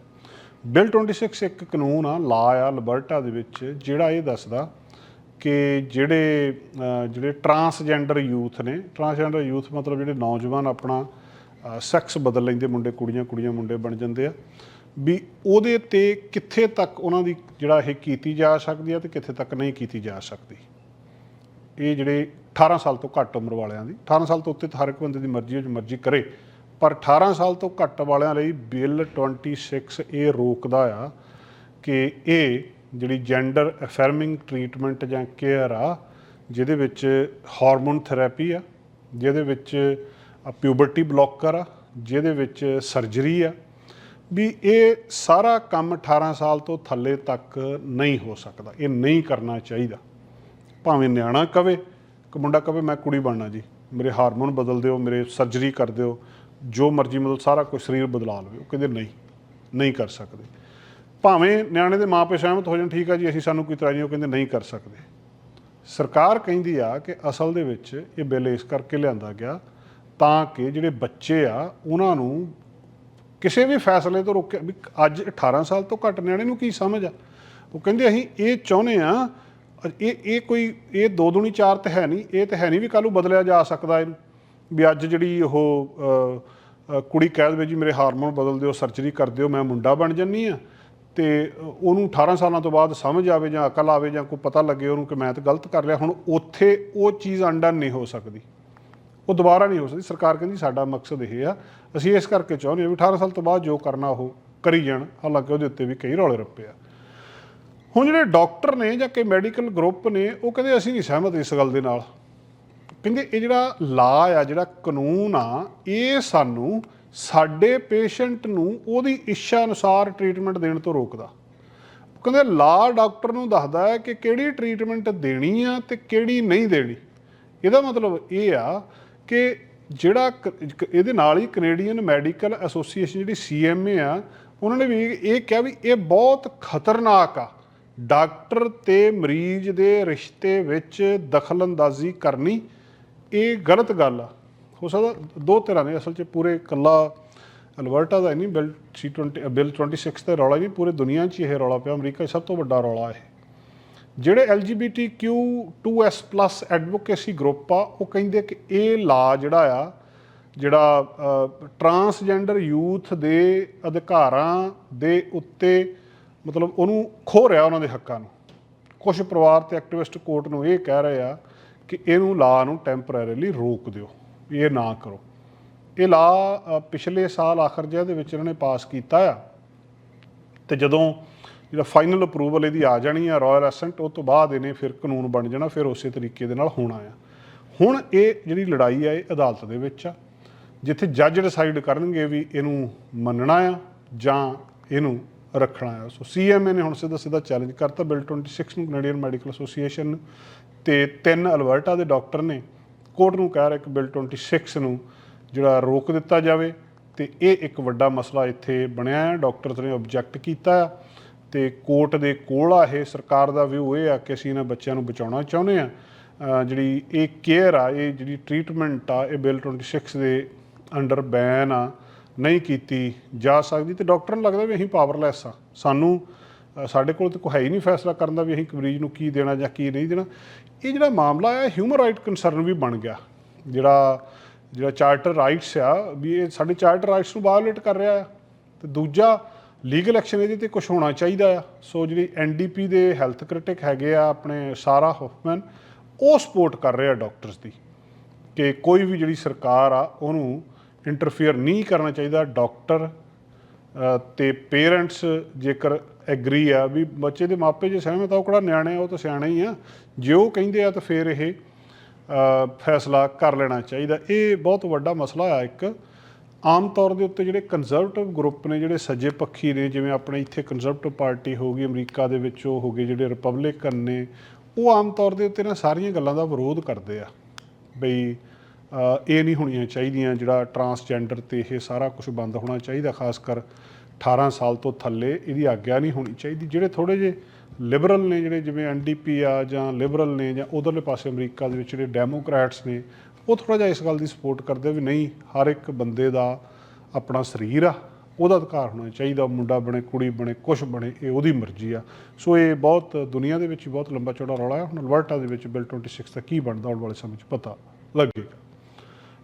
S1: ਬਿੱਲ 26 ਇੱਕ ਕਾਨੂੰਨ ਆ ਲਾ ਆ ਲਬਰਟਾ ਦੇ ਵਿੱਚ, ਜਿਹੜਾ ਇਹ ਦੱਸਦਾ ਕਿ ਜਿਹੜੇ ਜਿਹੜੇ ਟਰਾਂਸਜੈਂਡਰ ਯੂਥ ਨੇ ਟਰਾਂਸਜੈਂਡਰ ਯੂਥ ਮਤਲਬ ਜਿਹੜੇ ਨੌਜਵਾਨ ਆਪਣਾ ਸੈਕਸ ਬਦਲ ਲੈਂਦੇ ਮੁੰਡੇ, ਕੁੜੀਆਂ ਕੁੜੀਆਂ, ਮੁੰਡੇ ਬਣ ਜਾਂਦੇ ਆ, ਵੀ ਉਹਦੇ ਤੇ ਕਿੱਥੇ ਤੱਕ ਉਹਨਾਂ ਦੀ ਜਿਹੜਾ ਇਹ ਕੀਤੀ ਜਾ ਸਕਦੀ ਹੈ ਤੇ ਕਿੱਥੇ ਤੱਕ ਨਹੀਂ ਕੀਤੀ ਜਾ ਸਕਦੀ। ਇਹ ਜਿਹੜੇ 18 ਸਾਲ ਤੋਂ ਘੱਟ ਉਮਰ ਵਾਲਿਆਂ ਦੀ 18 ਸਾਲ ਤੋਂ ਉੱਤੇ ਤਾਂ ਹਰ ਇੱਕ ਬੰਦੇ ਦੀ ਮਰਜ਼ੀ ਹੈ, ਜੋ ਮਰਜ਼ੀ ਕਰੇ। ਪਰ 18 ਸਾਲ ਤੋਂ ਘੱਟ ਵਾਲਿਆਂ ਲਈ ਬਿੱਲ 26 ਇਹ ਰੋਕਦਾ ਆ ਕਿ ਇਹ ਜਿਹੜੀ ਜੈਂਡਰ ਅਫਰਮਿੰਗ ਟ੍ਰੀਟਮੈਂਟ ਜਾਂ ਕੇਅਰ ਆ, ਜਿਹਦੇ ਵਿੱਚ ਹਾਰਮੋਨ ਥੈਰੇਪੀ ਆ, ਜਿਹਦੇ ਵਿੱਚ ਪਿਊਬਰਟੀ ਬਲੋਕਰ ਆ, ਜਿਹਦੇ ਵਿੱਚ ਸਰਜਰੀ ਆ, ਵੀ ਇਹ ਸਾਰਾ ਕੰਮ 18 ਸਾਲ ਤੋਂ ਥੱਲੇ ਤੱਕ ਨਹੀਂ ਹੋ ਸਕਦਾ। ਇਹ ਨਹੀਂ ਕਰਨਾ ਚਾਹੀਦਾ। ਭਾਵੇਂ ਨਿਆਣਾ ਕਵੇ ਕਿ ਮੁੰਡਾ ਕਵੇ, ਮੈਂ ਕੁੜੀ ਬਣਨਾ ਜੀ। ਮੇਰੇ ਹਾਰਮੋਨ ਬਦਲ ਦਿਓ, ਮੇਰੇ ਸਰਜਰੀ ਕਰ ਦਿਓ। ਜੋ ਮਰਜ਼ੀ ਮਤਲਬ ਸਾਰਾ ਕੁਝ ਸਰੀਰ ਬਦਲਾ ਲਵੇ। ਉਹ ਕਹਿੰਦੇ, ਨਹੀਂ ਨਹੀਂ ਕਰ ਸਕਦੇ। ਭਾਵੇਂ ਨਿਆਣੇ ਦੇ ਮਾਪੇ ਸਹਿਮਤ ਹੋ ਜਾਣ, ਠੀਕ ਆ ਜੀ, ਅਸੀਂ ਸਾਨੂੰ ਕੋਈ ਇਤਰਾਜ਼ ਨਹੀਂ। ਉਹ ਕਹਿੰਦੇ, ਨਹੀਂ ਕਰ ਸਕਦੇ। ਸਰਕਾਰ ਕਹਿੰਦੀ ਆ ਕਿ ਅਸਲ ਦੇ ਵਿੱਚ ਇਹ ਬਿੱਲ ਇਸ ਕਰਕੇ ਲਿਆਂਦਾ ਗਿਆ ਤਾਂ ਕਿ ਜਿਹੜੇ ਬੱਚੇ ਆ, ਉਹਨਾਂ ਨੂੰ ਕਿਸੇ ਵੀ ਫੈਸਲੇ ਤੋਂ ਰੋਕਿਆ ਵੀ ਅੱਜ 18 ਸਾਲ ਤੋਂ ਘੱਟ ਨਿਆਣੇ ਨੂੰ ਕੀ ਸਮਝ ਆ? ਉਹ ਕਹਿੰਦੇ, ਅਸੀਂ ਇਹ ਚਾਹੁੰਦੇ ਆ ਇਹ ਇਹ ਕੋਈ, ਇਹ ਦੋ ਦੁਨੀ ਚਾਰ ਤੇ ਹੈ ਨਹੀਂ, ਇਹ ਤੇ ਹੈ ਨਹੀਂ ਵੀ ਕੱਲ ਨੂੰ ਬਦਲਿਆ ਜਾ ਸਕਦਾ ਇਹਨੂੰ, ਵੀ ਅੱਜ ਜਿਹੜੀ ਉਹ ਕੁੜੀ ਕਹਿ ਦੇਵੇ ਜੀ ਮੇਰੇ ਹਾਰਮੋਨ ਬਦਲ ਦਿਓ, ਸਰਜਰੀ ਕਰ ਦਿਓ, ਮੈਂ ਮੁੰਡਾ ਬਣ ਜੰਨੀ ਆ ਤੇ ਉਹਨੂੰ 18 ਸਾਲਾਂ ਤੋਂ ਬਾਅਦ ਸਮਝ ਆਵੇ ਜਾਂ ਅਕਲ ਆਵੇ ਜਾਂ ਕੋਈ ਪਤਾ ਲੱਗੇ ਉਹਨੂੰ ਕਿ ਮੈਂ ਤਾਂ ਗਲਤ ਕਰ ਲਿਆ, ਹੁਣ ਉੱਥੇ ਉਹ ਚੀਜ਼ ਅਨਡਨ ਨਹੀਂ ਹੋ ਸਕਦੀ। ਉਹ ਦੁਬਾਰਾ ਨਹੀਂ ਹੋ ਸਕਦੀ। ਸਰਕਾਰ ਕਹਿੰਦੀ ਸਾਡਾ ਮਕਸਦ ਇਹ ਆ, ਅਸੀਂ ਇਸ ਕਰਕੇ ਚਾਹੁੰਦੇ ਹਾਂ ਵੀ 18 ਸਾਲ ਤੋਂ ਬਾਅਦ ਜੋ ਕਰਨਾ ਉਹ ਕਰੀ ਜਾਣ, ਹਾਲਾਂਕਿ ਉਹਦੇ ਉੱਤੇ ਵੀ ਕਈ ਰੌਲੇ ਰੱਪੇ ਆ। ਹੁਣ ਜਿਹੜੇ ਡਾਕਟਰ ਨੇ ਜਾਂ ਕਿ ਮੈਡੀਕਲ ਗਰੁੱਪ ਨੇ, ਉਹ ਕਹਿੰਦੇ ਅਸੀਂ ਨਹੀਂ ਸਹਿਮਤ ਇਸ ਗੱਲ ਦੇ ਨਾਲ। ਕਹਿੰਦੇ ਇਹ ਜਿਹੜਾ ਲਾ ਆ, ਜਿਹੜਾ ਕਾਨੂੰਨ ਆ, ਇਹ ਸਾਨੂੰ ਸਾਡੇ ਪੇਸ਼ੈਂਟ ਨੂੰ ਉਹਦੀ ਇੱਛਾ ਅਨੁਸਾਰ ਟ੍ਰੀਟਮੈਂਟ ਦੇਣ ਤੋਂ ਰੋਕਦਾ। ਕਹਿੰਦੇ ਲਾ ਡਾਕਟਰ ਨੂੰ ਦੱਸਦਾ ਹੈ ਕਿ ਕਿਹੜੀ ਟ੍ਰੀਟਮੈਂਟ ਦੇਣੀ ਆ ਤੇ ਕਿਹੜੀ ਨਹੀਂ ਦੇਣੀ। ਇਹਦਾ ਮਤਲਬ ਇਹ ਆ ਕਿ ਜਿਹੜਾ ਕ- ਇਹਦੇ ਨਾਲ ਹੀ ਕੈਨੇਡੀਅਨ ਮੈਡੀਕਲ ਐਸੋਸੀਏਸ਼ਨ ਜਿਹੜੀ ਸੀਐਮਏ ਆ, ਉਹਨਾਂ ਨੇ ਵੀ ਇਹ ਕਿਹਾ ਵੀ ਇਹ ਬਹੁਤ ਖਤਰਨਾਕ ਆ। ਡਾਕਟਰ ਤੇ ਮਰੀਜ਼ ਦੇ ਰਿਸ਼ਤੇ ਵਿੱਚ ਦਖਲਅੰਦਾਜ਼ੀ ਕਰਨੀ, ਇਹ ਗਲਤ ਗੱਲ ਆ। ਹੋ ਸਕਦਾ ਦੋ ਤਰ੍ਹਾਂ ਨੇ, ਅਸਲ 'ਚ ਪੂਰੇ ਕੱਲਾ ਅਲਬਰਟਾ ਦਾ ਹੀ ਨਹੀਂ, ਬਿਲ C20 ਬਿਲ 26 ਦਾ ਰੌਲਾ ਹੀ ਨਹੀਂ, ਪੂਰੇ ਦੁਨੀਆ 'ਚ ਇਹ ਰੌਲਾ ਪਿਆ, ਅਮਰੀਕਾ 'ਚ ਸਭ ਤੋਂ ਵੱਡਾ ਰੌਲਾ ਇਹ। ਜਿਹੜੇ LGBTQ2S+ ਐਡਵੋਕੇਸੀ ਗਰੁੱਪ ਆ, ਉਹ ਕਹਿੰਦੇ ਕਿ ਇਹ ਲਾ ਜਿਹੜਾ ਆ, ਜਿਹੜਾ ਟਰਾਂਸਜੈਂਡਰ ਯੂਥ ਦੇ ਅਧਿਕਾਰਾਂ ਦੇ ਉੱਤੇ ਮਤਲਬ ਉਹਨੂੰ ਖੋ ਰਿਹਾ ਉਹਨਾਂ ਦੇ ਹੱਕਾਂ ਨੂੰ। ਕੁਝ ਪਰਿਵਾਰ ਤੇ ਐਕਟਿਵਿਸਟ ਕੋਰਟ ਨੂੰ ਇਹ ਕਹਿ ਰਹੇ ਆ ਕਿ ਇਹਨੂੰ ਲਾ ਨੂੰ ਟੈਂਪਰੇਰੀਲੀ ਰੋਕ ਦਿਓ, ਵੀ ਇਹ ਨਾ ਕਰੋ। ਇਹ ਲਾ ਪਿਛਲੇ ਸਾਲ ਆਖਰ ਜਿਹਾ ਦੇ ਵਿੱਚ ਇਹਨਾਂ ਨੇ ਪਾਸ ਕੀਤਾ ਆ, ਤੇ ਜਦੋਂ ਜਿਹੜਾ ਫਾਈਨਲ ਅਪਰੂਵਲ ਇਹਦੀ ਆ ਜਾਣੀ ਆ ਰਾਇਲ ਐਸੈਂਟ ਉਹ ਤੋਂ ਬਾਅਦ ਇਹਨੇ ਫਿਰ ਕਾਨੂੰਨ ਬਣ ਜਾਣਾ, ਫਿਰ ਉਸੇ ਤਰੀਕੇ ਦੇ ਨਾਲ ਹੋਣਾ ਆ। ਹੁਣ ਇਹ ਜਿਹੜੀ ਲੜਾਈ ਆ, ਇਹ ਅਦਾਲਤ ਦੇ ਵਿੱਚ ਆ, ਜਿੱਥੇ ਜੱਜ ਡਿਸਾਈਡ ਕਰਨਗੇ ਵੀ ਇਹਨੂੰ ਮੰਨਣਾ ਆ ਜਾਂ ਇਹਨੂੰ ਰੱਖਣਾ ਆ ਸੋ ਸੀਐਮਏ ਨੇ ਹੁਣ ਸਿੱਧਾ ਸਿੱਧਾ ਚੈਲੰਜ ਕਰਤਾ। ਬਿਲ 26 ਨੂੰ ਕੈਨੇਡੀਅਨ ਮੈਡੀਕਲ ਐਸੋਸੀਏਸ਼ਨ ਤੇ ਤਿੰਨ ਅਲਬਰਟਾ ਦੇ ਡਾਕਟਰ ਨੇ ਕੋਰਟ ਨੂੰ ਕਹਿ ਰਹੇ ਕਿ ਬਿਲ 26 ਨੂੰ ਜਿਹੜਾ ਰੋਕ ਦਿੱਤਾ ਜਾਵੇ ਤੇ ਇਹ ਇੱਕ ਵੱਡਾ ਮਸਲਾ ਇੱਥੇ ਬਣਿਆ ਹੈ। ਡਾਕਟਰਸ ਨੇ ਆਬਜੈਕਟ ਕੀਤਾ ਆ ਤੇ ਕੋਰਟ ਦੇ ਕੋਲ ਆ ਇਹ। ਸਰਕਾਰ ਦਾ ਵਿਊ ਇਹ ਆ ਕਿ ਅਸੀਂ ਇਹਨਾਂ ਬੱਚਿਆਂ ਨੂੰ ਬਚਾਉਣਾ ਚਾਹੁੰਦੇ ਆ ਜਿਹੜੀ ਇਹ ਕੇਅਰ ਆ, ਇਹ ਜਿਹੜੀ ਟ੍ਰੀਟਮੈਂਟ ਆ, ਇਹ ਬਿਲ 26 ਦੇ ਅੰਡਰ ਬੈਨ ਆ। ਨਹੀਂ ਕੀਤੀ ਜਾ ਸਕਦੀ ਤੇ ਡਾਕਟਰ ਨੂੰ ਲੱਗਦਾ ਵੀ ਅਸੀਂ ਪਾਵਰਲੈਸ ਆ ਸਾਨੂੰ ਸਾਡੇ ਕੋਲ ਤਾਂ ਕੋਈ ਹੈ ਹੀ ਨਹੀਂ ਫੈਸਲਾ ਕਰਨ ਦਾ ਵੀ ਅਸੀਂ ਇੱਕ ਮਰੀਜ਼ ਨੂੰ ਕੀ ਦੇਣਾ ਜਾਂ ਕੀ ਨਹੀਂ ਦੇਣਾ। ਇਹ ਜਿਹੜਾ ਮਾਮਲਾ ਆ ਹਿਊਮਨ ਰਾਈਟ ਕੰਸਰਨ ਵੀ ਬਣ ਗਿਆ। ਜਿਹੜਾ ਜਿਹੜਾ ਚਾਰਟਰ ਰਾਈਟਸ ਆ, ਵੀ ਇਹ ਸਾਡੇ ਚਾਰਟਰ ਰਾਈਟਸ ਨੂੰ ਵਾਇਓਲੇਟ ਕਰ ਰਿਹਾ ਆ। ਤੇ ਦੂਜਾ ਲੀਗਲ ਐਕਸ਼ਨ ਇਹਦੇ ਤੇ ਕੁਝ ਹੋਣਾ ਚਾਹੀਦਾ ਆ। ਸੋ ਜਿਹੜੀ ਐਨਡੀਪੀ ਦੇ ਹੈਲਥ ਕ੍ਰਿਟਿਕ ਹੈਗੇ ਆ, ਆਪਣੇ ਸਾਰਾ ਹੋਫਮੈਨ ਉਹ ਸਪੋਰਟ ਕਰ ਰਿਹਾ ਆ ਡਾਕਟਰਸ ਦੀ। ਕਿ ਕੋਈ ਵੀ ਜਿਹੜੀ ਸਰਕਾਰ ਆ, ਉਹਨੂੰ ਇੰਟਰਫੇਅਰ ਨਹੀਂ ਕਰਨਾ ਚਾਹੀਦਾ ਡਾਕਟਰ ਅ, ਤੇ ਪੇਰੈਂਟਸ ਜੇਕਰ ਐਗਰੀ ਆ ਵੀ ਬੱਚੇ ਦੇ ਮਾਪੇ ਜੇ ਸਹਿਮਤ ਆ ਉਹ ਕਿਹੜਾ ਨਿਆਣੇ ਆ ਉਹ ਤਾਂ ਸਿਆਣੇ ਹੀ ਆ। ਜੇ ਉਹ ਕਹਿੰਦੇ ਆ ਤਾਂ ਫਿਰ ਇਹ ਫੈਸਲਾ ਕਰ ਲੈਣਾ ਚਾਹੀਦਾ। ਇਹ ਬਹੁਤ ਵੱਡਾ ਮਸਲਾ ਆ ਇੱਕ। ਆਮ ਤੌਰ ਦੇ ਉੱਤੇ ਜਿਹੜੇ ਕੰਜ਼ਰਵੇਟਿਵ ਗਰੁੱਪ ਨੇ ਜਿਹੜੇ ਸੱਜੇ ਪੱਖੀ ਨੇ ਜਿਵੇਂ ਆਪਣੇ ਇੱਥੇ ਕੰਜ਼ਰਵੇਟਿਵ ਪਾਰਟੀ ਹੋ ਗਈ ਅਮਰੀਕਾ ਦੇ ਵਿੱਚ ਉਹ ਹੋ ਗਏ ਜਿਹੜੇ ਰਿਪਬਲਿਕਨ ਨੇ ਉਹ ਆਮ ਤੌਰ ਦੇ ਉੱਤੇ ਨਾ ਸਾਰੀਆਂ ਗੱਲਾਂ ਦਾ ਵਿਰੋਧ ਕਰਦੇ ਆ। ਬਈ ਇਹ ਨਹੀਂ ਹੋਣੀਆਂ ਚਾਹੀਦੀਆਂ ਜਿਹੜਾ ਟਰਾਂਸਜੈਂਡਰ ਤੇ ਇਹ ਸਾਰਾ ਕੁਝ ਬੰਦ ਹੋਣਾ ਚਾਹੀਦਾ, ਖਾਸ ਕਰ 18 ਸਾਲ ਤੋਂ ਥੱਲੇ ਇਹਦੀ ਆਗਿਆ ਨਹੀਂ ਹੋਣੀ ਚਾਹੀਦੀ। ਜਿਹੜੇ ਥੋੜੇ ਜਿਹੇ ਲਿਬਰਲ ਨੇ, ਜਿਹੜੇ ਜਿਵੇਂ ਐਨਡੀਪੀ ਆ ਜਾਂ ਲਿਬਰਲ ਨੇ ਜਾਂ ਉਧਰਲੇ ਪਾਸੇ ਅਮਰੀਕਾ ਦੇ ਵਿੱਚ ਜਿਹੜੇ ਡੈਮੋਕ੍ਰੈਟਸ ਨੇ, ਉਹ ਥੋੜਾ ਜਿਹਾ ਇਸ ਗੱਲ ਦੀ ਸਪੋਰਟ ਕਰਦੇ ਵੀ ਨਹੀਂ, ਹਰ ਇੱਕ ਬੰਦੇ ਦਾ ਆਪਣਾ ਸਰੀਰ ਆ, ਉਹਦਾ ਅਧਿਕਾਰ ਹੋਣਾ ਚਾਹੀਦਾ ਮੁੰਡਾ ਬਣੇ, ਕੁੜੀ ਬਣੇ, ਕੁਛ ਬਣੇ, ਇਹ ਉਹਦੀ ਮਰਜ਼ੀ ਆ। ਸੋ ਇਹ ਬਹੁਤ ਦੁਨੀਆ ਦੇ ਵਿੱਚ ਬਹੁਤ ਲੰਬਾ ਚੌੜਾ ਰੌਲਾ ਹੈ ਹੁਣ ਅਲਬਰਟਾ ਦੇ ਵਿੱਚ ਬਿਲ 26 ਦਾ ਕੀ ਬਣਦਾ, ਆਉਣ ਵਾਲੇ ਸਮੇਂ 'ਚ ਪਤਾ ਲੱਗੇਗਾ।